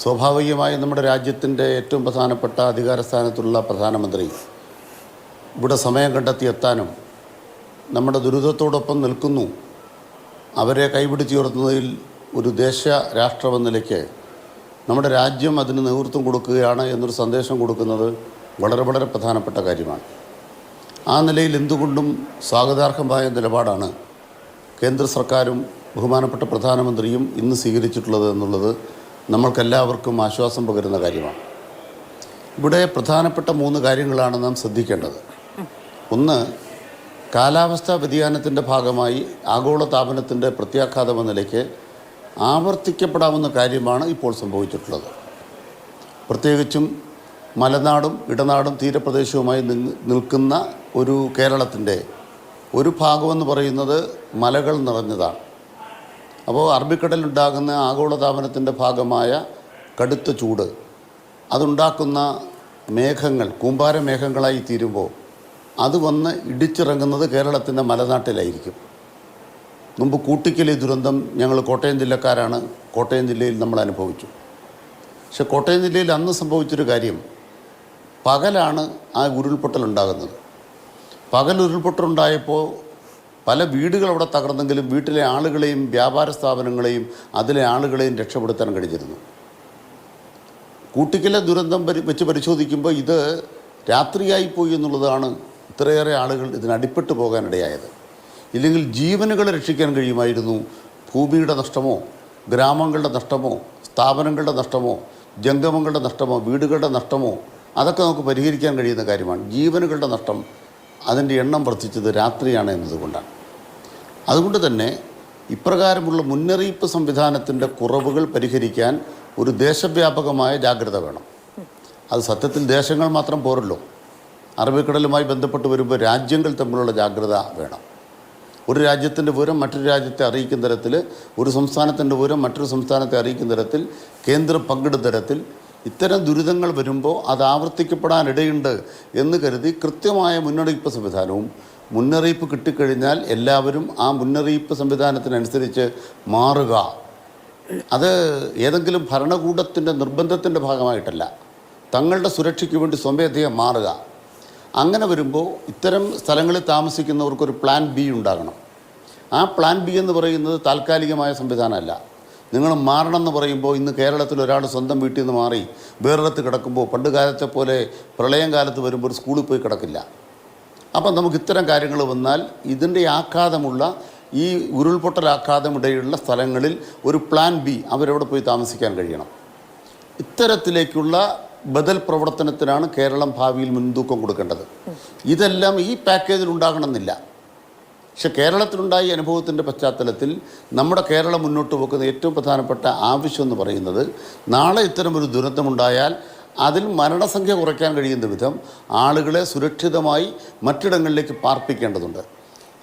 സ്വാഭാവികമായും നമ്മുടെ രാജ്യത്തിന്റെ ഏറ്റവും പ്രധാനപ്പെട്ട അധികാരസ്ഥാനത്തുള്ള പ്രധാനമന്ത്രി. ഇവിടെ സമയം കണ്ടെത്തി എത്താനും നമ്മുടെ ദുരിതത്തോടൊപ്പം നിൽക്കുന്നു. അവരെ കൈപിടിച്ചുയർത്തുന്നതിൽ ഒരു ദേശ രാഷ്ട്രമെന്ന നിലയ്ക്ക് നമ്മുടെ രാജ്യം അതിന് നേതൃത്വം കൊടുക്കുകയാണ് എന്നൊരു സന്ദേശം കൊടുക്കുന്നത് വളരെ വളരെ പ്രധാനപ്പെട്ട കാര്യമാണ്. ആ നിലയിൽ എന്തുകൊണ്ടും സ്വാഗതാർഹമായ നിലപാടാണ് കേന്ദ്ര സർക്കാരും ബഹുമാനപ്പെട്ട പ്രധാനമന്ത്രിയും ഇന്ന് സ്വീകരിച്ചിട്ടുള്ളത് എന്നുള്ളത് നമ്മൾക്കെല്ലാവർക്കും ആശ്വാസം പകരുന്ന കാര്യമാണ്. ഇവിടെ പ്രധാനപ്പെട്ട മൂന്ന് കാര്യങ്ങളാണ് നാം ശ്രദ്ധിക്കേണ്ടത്. ഒന്ന് കാലാവസ്ഥാ വ്യതിയാനത്തിന്റെ ഭാഗമായി ആഗോള താപനത്തിന്റെ പ്രത്യാഘാതം നിലയ്ക്ക് ആവർത്തിക്കപ്പെടാവുന്ന കാര്യമാണ് ഇപ്പോൾ സംഭവിച്ചിട്ടുള്ളത്. പ്രത്യേകിച്ചും മലനാടും ഇടനാടും തീരപ്രദേശവുമായി നിൽക്കുന്ന ഒരു കേരളത്തിന്റെ ഒരു ഭാഗമെന്ന് പറയുന്നത് മലകൾ നിറഞ്ഞതാണ്. അപ്പോൾ അറബിക്കടലുണ്ടാകുന്ന ആഗോളതാപനത്തിന്റെ ഭാഗമായ കടുത്ത ചൂട് അതുണ്ടാക്കുന്ന മേഘങ്ങൾ കൂമ്പാര മേഘങ്ങളായി തീരുമ്പോൾ അത് വന്ന് ഇടിച്ചിറങ്ങുന്നത് കേരളത്തിന്റെ മലനാട്ടിലായിരിക്കും. മുമ്പ് കൂട്ടിക്കലി ദുരന്തം ഞങ്ങൾ കോട്ടയം ജില്ലക്കാരാണ് കോട്ടയം ജില്ലയിൽ നമ്മൾ അനുഭവിച്ചു. പക്ഷെ കോട്ടയം ജില്ലയിൽ അന്ന് സംഭവിച്ചൊരു കാര്യം പകലാണ് ആ ഉരുൾപൊട്ടൽ ഉണ്ടാകുന്നത് പകൽ ഉരുൾപൊട്ടലുണ്ടായപ്പോൾ പല വീടുകൾ അവിടെ തകർന്നെങ്കിലും വീട്ടിലെ ആളുകളെയും വ്യാപാര സ്ഥാപനങ്ങളെയും അതിലെ ആളുകളെയും രക്ഷപ്പെടുത്താൻ കഴിഞ്ഞിരുന്നു. കൂട്ടിക്കലെ ദുരന്തം വെച്ച് പരിശോധിക്കുമ്പോൾ ഇത് രാത്രിയായിപ്പോയി എന്നുള്ളതാണ് ഇത്രയേറെ ആളുകൾ ഇതിനടിപ്പെട്ടു പോകാനിടയായത്. ഇല്ലെങ്കിൽ ജീവനുകളെ രക്ഷിക്കാൻ കഴിയുമായിരുന്നു. ഭൂമിയുടെ നഷ്ടമോ ഗ്രാമങ്ങളുടെ നഷ്ടമോ സ്ഥാപനങ്ങളുടെ നഷ്ടമോ ജംഗമങ്ങളുടെ നഷ്ടമോ വീടുകളുടെ നഷ്ടമോ അതൊക്കെ നമുക്ക് പരിഹരിക്കാൻ കഴിയുന്ന കാര്യമാണ്. ജീവനുകളുടെ നഷ്ടം അതിന്റെ എണ്ണം വർദ്ധിച്ചത് രാത്രിയാണ് എന്നതുകൊണ്ടാണ്. അതുകൊണ്ട് തന്നെ ഇപ്രകാരമുള്ള മുന്നറിയിപ്പ് സംവിധാനത്തിന്റെ കുറവുകൾ പരിഹരിക്കാൻ ഒരു ദേശവ്യാപകമായ ജാഗ്രത വേണം. അത് സത്യത്തിൽ ദേശങ്ങൾ മാത്രം പോരല്ലോ. അറബിക്കടലുമായി ബന്ധപ്പെട്ട് വരുമ്പോൾ രാജ്യങ്ങൾ തമ്മിലുള്ള ജാഗ്രത വേണം. ഒരു രാജ്യത്തിന്റെ വിവരം മറ്റൊരു രാജ്യത്തെ അറിയിക്കുന്ന തരത്തിൽ ഒരു സംസ്ഥാനത്തിന്റെ വിവരം മറ്റൊരു സംസ്ഥാനത്തെ അറിയിക്കുന്ന തരത്തിൽ കേന്ദ്രം പങ്കിടുന്ന തരത്തിൽ ഇത്തരം ദുരിതങ്ങൾ വരുമ്പോൾ അത് ആവർത്തിക്കപ്പെടാനിടയുണ്ട് എന്ന് കരുതി കൃത്യമായ മുന്നറിയിപ്പ് സംവിധാനവും മുന്നറിയിപ്പ് കിട്ടിക്കഴിഞ്ഞാൽ എല്ലാവരും ആ മുന്നറിയിപ്പ് സംവിധാനത്തിനനുസരിച്ച് മാറുക. അത് ഏതെങ്കിലും ഭരണകൂടത്തിന്റെ നിർബന്ധത്തിന്റെ ഭാഗമായിട്ടല്ല. തങ്ങളുടെ സുരക്ഷയ്ക്ക് വേണ്ടി സ്വമേധയാ മാറുക. അങ്ങനെ വരുമ്പോൾ ഇത്തരം സ്ഥലങ്ങളിൽ താമസിക്കുന്നവർക്കൊരു പ്ലാൻ ബി ഉണ്ടാകണം. ആ പ്ലാൻ ബി എന്ന് പറയുന്നത് താൽക്കാലികമായ സംവിധാനമല്ല. നിങ്ങൾ മാറണം എന്ന് പറയുമ്പോൾ ഇന്ന് കേരളത്തിൽ ഒരാൾ സ്വന്തം വീട്ടിൽ നിന്ന് മാറി വേറൊരിടത്ത് കിടക്കുമ്പോൾ പണ്ട് കാലത്തെ പോലെ പ്രളയം കാലത്ത് വരുമ്പോൾ ഒരു സ്കൂളിൽ പോയി കിടക്കില്ല. അപ്പം നമുക്ക് ഇത്തരം കാര്യങ്ങൾ വന്നാൽ ഇതിന്റെ ആഘാതമുള്ള ഈ ഉരുൾപൊട്ടൽ ആഘാതമിടയുള്ള സ്ഥലങ്ങളിൽ ഒരു പ്ലാൻ ബി അവരവിടെ പോയി താമസിക്കാൻ കഴിയണം. ഇത്തരത്തിലേക്കുള്ള ബദൽ പ്രവർത്തനത്തിനാണ് കേരളം ഭാവിയിൽ മുൻതൂക്കം കൊടുക്കേണ്ടത്. ഇതെല്ലാം ഈ പാക്കേജിൽ ഉണ്ടാകണമെന്നില്ല. പക്ഷെ കേരളത്തിലുണ്ടായ അനുഭവത്തിന്റെ പശ്ചാത്തലത്തിൽ നമ്മുടെ കേരളം മുന്നോട്ട് പോകുന്ന ഏറ്റവും പ്രധാനപ്പെട്ട ആവശ്യം എന്ന് പറയുന്നത് നാളെ ഇത്തരമൊരു ദുരന്തമുണ്ടായാൽ അതിൽ മരണസംഖ്യ കുറയ്ക്കാൻ കഴിയുന്ന വിധം ആളുകളെ സുരക്ഷിതമായി മറ്റിടങ്ങളിലേക്ക് പാർപ്പിക്കേണ്ടതുണ്ട്.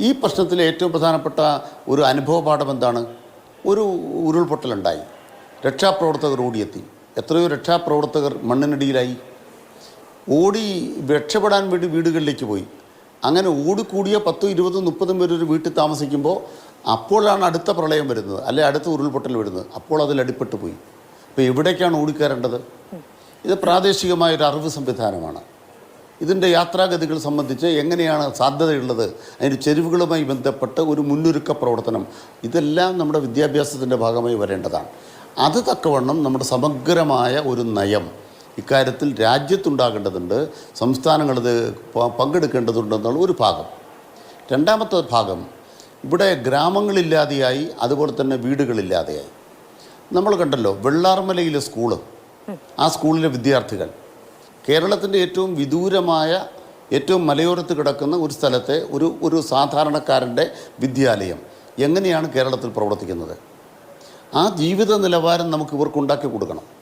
ഈ പ്രശ്നത്തിലെ ഏറ്റവും പ്രധാനപ്പെട്ട ഒരു അനുഭവ പാഠം എന്താണ്? ഒരു ഉരുൾപൊട്ടലുണ്ടായി. രക്ഷാപ്രവർത്തകർ ഓടിയെത്തി. എത്രയോ രക്ഷാപ്രവർത്തകർ മണ്ണിനടിയിലായി. ഓടി രക്ഷപ്പെടാൻ വേണ്ടി വീടുകളിലേക്ക് പോയി. അങ്ങനെ ഓടിക്കൂടിയ പത്തും ഇരുപതും മുപ്പതും പേര് ഒരു വീട്ടിൽ താമസിക്കുമ്പോൾ അപ്പോഴാണ് അടുത്ത പ്രളയം വരുന്നത്. അല്ലെ അടുത്ത ഉരുൾപൊട്ടൽ വരുന്നത്. അപ്പോൾ അതിൽ അടിപ്പെട്ടു പോയി. അപ്പോൾ എവിടേക്കാണ് ഓടിക്കയറേണ്ടത് ഇത് പ്രാദേശികമായ ഒരു അറിവ് സംവിധാനമാണ്. ഇതിന്റെ യാത്രാഗതികൾ സംബന്ധിച്ച് എങ്ങനെയാണ് സാധ്യതയുള്ളത്? അതിന്റെ ചെരുവുകളുമായി ബന്ധപ്പെട്ട് ഒരു മുന്നൊരുക്ക പ്രവർത്തനം. ഇതെല്ലാം നമ്മുടെ വിദ്യാഭ്യാസത്തിന്റെ ഭാഗമായി വരേണ്ടതാണ്. അത് തക്കവണ്ണം നമ്മുടെ സമഗ്രമായ ഒരു നയം ഇക്കാര്യത്തിൽ രാജ്യത്തുണ്ടാകേണ്ടതുണ്ട് സംസ്ഥാനങ്ങളത് പങ്കെടുക്കേണ്ടതുണ്ടെന്നുള്ള ഒരു ഭാഗം. രണ്ടാമത്തെ ഭാഗം ഇവിടെ ഗ്രാമങ്ങളില്ലാതെയായി അതുപോലെ തന്നെ വീടുകളില്ലാതെയായി. നമ്മൾ കണ്ടല്ലോ വെള്ളാർമലയിലെ സ്കൂൾ ആ സ്കൂളിലെ വിദ്യാർത്ഥികൾ. കേരളത്തിന്റെ ഏറ്റവും വിദൂരമായ ഏറ്റവും മലയോരത്ത് കിടക്കുന്ന ഒരു സ്ഥലത്തെ ഒരു ഒരു സാധാരണക്കാരന്റെ വിദ്യാലയം. എങ്ങനെയാണ് കേരളത്തിൽ പ്രവർത്തിക്കുന്നത്? ആ ജീവിത നിലവാരം നമുക്ക് ഇവർക്ക് ഉണ്ടാക്കി കൊടുക്കണം.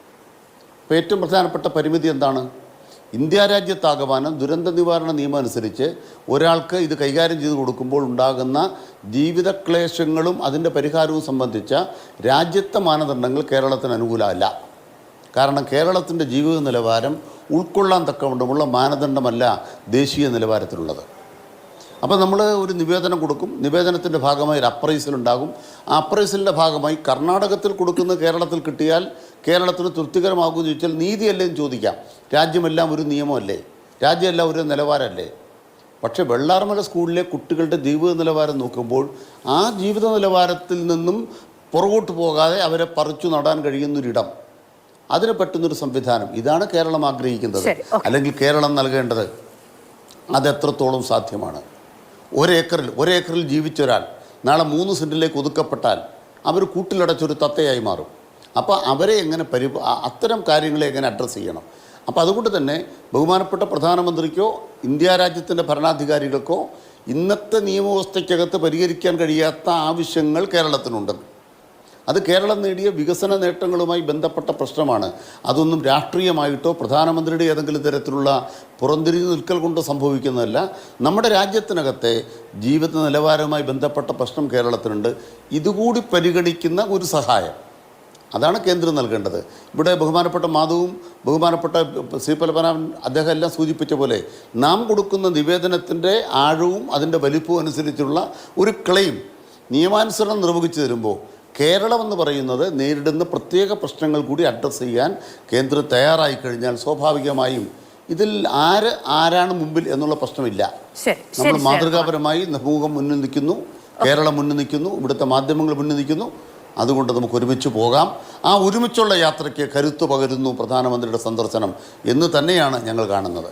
അപ്പോൾ ഏറ്റവും പ്രധാനപ്പെട്ട പരിമിതി എന്താണ്? ഇന്ത്യ രാജ്യത്താകമാനം ദുരന്ത നിവാരണ നിയമം അനുസരിച്ച് ഒരാൾക്ക് ഇത് കൈകാര്യം ചെയ്ത് കൊടുക്കുമ്പോൾ ഉണ്ടാകുന്ന ജീവിതക്ലേശങ്ങളും അതിന്റെ പരിഹാരവും സംബന്ധിച്ച രാജ്യത്തെ മാനദണ്ഡങ്ങൾ കേരളത്തിന് അനുകൂലമല്ല. കാരണം കേരളത്തിന്റെ ജീവിത നിലവാരം ഉൾക്കൊള്ളാൻ തക്കവണ്ണമുള്ള മാനദണ്ഡമല്ല ദേശീയ നിലവാരത്തിലുള്ളത്. അപ്പോൾ നമ്മൾ ഒരു നിവേദനം കൊടുക്കും. നിവേദനത്തിന്റെ ഭാഗമായി ഒരു അപ്രൈസൽ ഉണ്ടാകും. ആ അപ്രൈസലിന്റെ ഭാഗമായി കർണാടകത്തിൽ കൊടുക്കുന്ന കേരളത്തിൽ കിട്ടിയാൽ കേരളത്തിന് തൃപ്തികരമാകുമെന്ന് ചോദിച്ചാൽ നീതിയല്ലേ എന്ന് ചോദിക്കാം. രാജ്യമെല്ലാം ഒരു നിയമമല്ലേ? രാജ്യമെല്ലാം ഒരു നിലവാരമല്ലേ? പക്ഷേ വെള്ളാർമല സ്കൂളിലെ കുട്ടികളുടെ ജീവിത നിലവാരം നോക്കുമ്പോൾ ആ ജീവിത നിലവാരത്തിൽ നിന്നും പുറകോട്ട് പോകാതെ അവരെ പറിച്ചു നടാൻ കഴിയുന്നൊരിടം. അതിന് പറ്റുന്നൊരു സംവിധാനം. ഇതാണ് കേരളം ആഗ്രഹിക്കുന്നത്. അല്ലെങ്കിൽ കേരളം നൽകേണ്ടത് അതെത്രത്തോളം സാധ്യമാണ്? ഒരേക്കറിൽ ഒരേക്കറിൽ ജീവിച്ചൊരാൾ നാളെ മൂന്ന് സെന്റിലേക്ക് ഒതുക്കപ്പെട്ടാൽ അവർ കൂട്ടിലടച്ചൊരു തത്തയായി മാറും. അപ്പോൾ അവരെ എങ്ങനെ പരി അത്തരം കാര്യങ്ങളെ എങ്ങനെ അഡ്രസ്സ് ചെയ്യണം? അപ്പോൾ അതുകൊണ്ട് തന്നെ ബഹുമാനപ്പെട്ട പ്രധാനമന്ത്രിക്കോ ഇന്ത്യ രാജ്യത്തിന്റെ ഭരണാധികാരികൾക്കോ ഇന്നത്തെ നിയമവ്യവസ്ഥയ്ക്കകത്ത് പരിഹരിക്കാൻ കഴിയാത്ത ആവശ്യങ്ങൾ കേരളത്തിനുണ്ട്. അത് കേരളം നേടിയ വികസന നേട്ടങ്ങളുമായി ബന്ധപ്പെട്ട പ്രശ്നമാണ്. അതൊന്നും രാഷ്ട്രീയമായിട്ടോ പ്രധാനമന്ത്രിയുടെ ഏതെങ്കിലും തരത്തിലുള്ള പുറംതിരിഞ്ഞു നിൽക്കൽ കൊണ്ട് സംഭവിക്കുന്നതല്ല. നമ്മുടെ രാജ്യത്തിനകത്തെ ജീവിത നിലവാരവുമായി ബന്ധപ്പെട്ട പ്രശ്നം കേരളത്തിനുണ്ട്. ഇതുകൂടി പരിഗണിക്കുന്ന ഒരു സഹായം. അതാണ് കേന്ദ്രം നൽകേണ്ടത്. ഇവിടെ ബഹുമാനപ്പെട്ട മാധവും ബഹുമാനപ്പെട്ട ശ്രീ പത്മനാഭൻ അദ്ദേഹം എല്ലാം സൂചിപ്പിച്ച പോലെ നാം കൊടുക്കുന്ന നിവേദനത്തിന്റെ ആഴവും അതിന്റെ വലിപ്പവും അനുസരിച്ചുള്ള ഒരു ക്ലെയിം നിയമാനുസരണം നിർവഹിച്ചു തരുമ്പോൾ കേരളം എന്ന് പറയുന്നത് നേരിടുന്ന പ്രത്യേക പ്രശ്നങ്ങൾ കൂടി അഡ്രസ്സ് ചെയ്യാൻ കേന്ദ്രം തയ്യാറായി കഴിഞ്ഞാൽ സ്വാഭാവികമായും ഇതിൽ ആര് ആരാണ് മുമ്പിൽ എന്നുള്ള പ്രശ്നമില്ല. നമ്മൾ മാതൃകാപരമായി സമൂഹം മുന്നിൽ നിൽക്കുന്നു കേരളം മുന്നിൽ നിൽക്കുന്നു ഇവിടുത്തെ മാധ്യമങ്ങൾ മുന്നിൽ നിൽക്കുന്നു. അതുകൊണ്ട് നമുക്ക് ഒരുമിച്ച് പോകാം. ആ ഒരുമിച്ചുള്ള യാത്രയ്ക്ക് കരുത്തു പകരുന്നു പ്രധാനമന്ത്രിയുടെ സന്ദർശനം എന്ന് തന്നെയാണ് ഞങ്ങൾ കാണുന്നത്.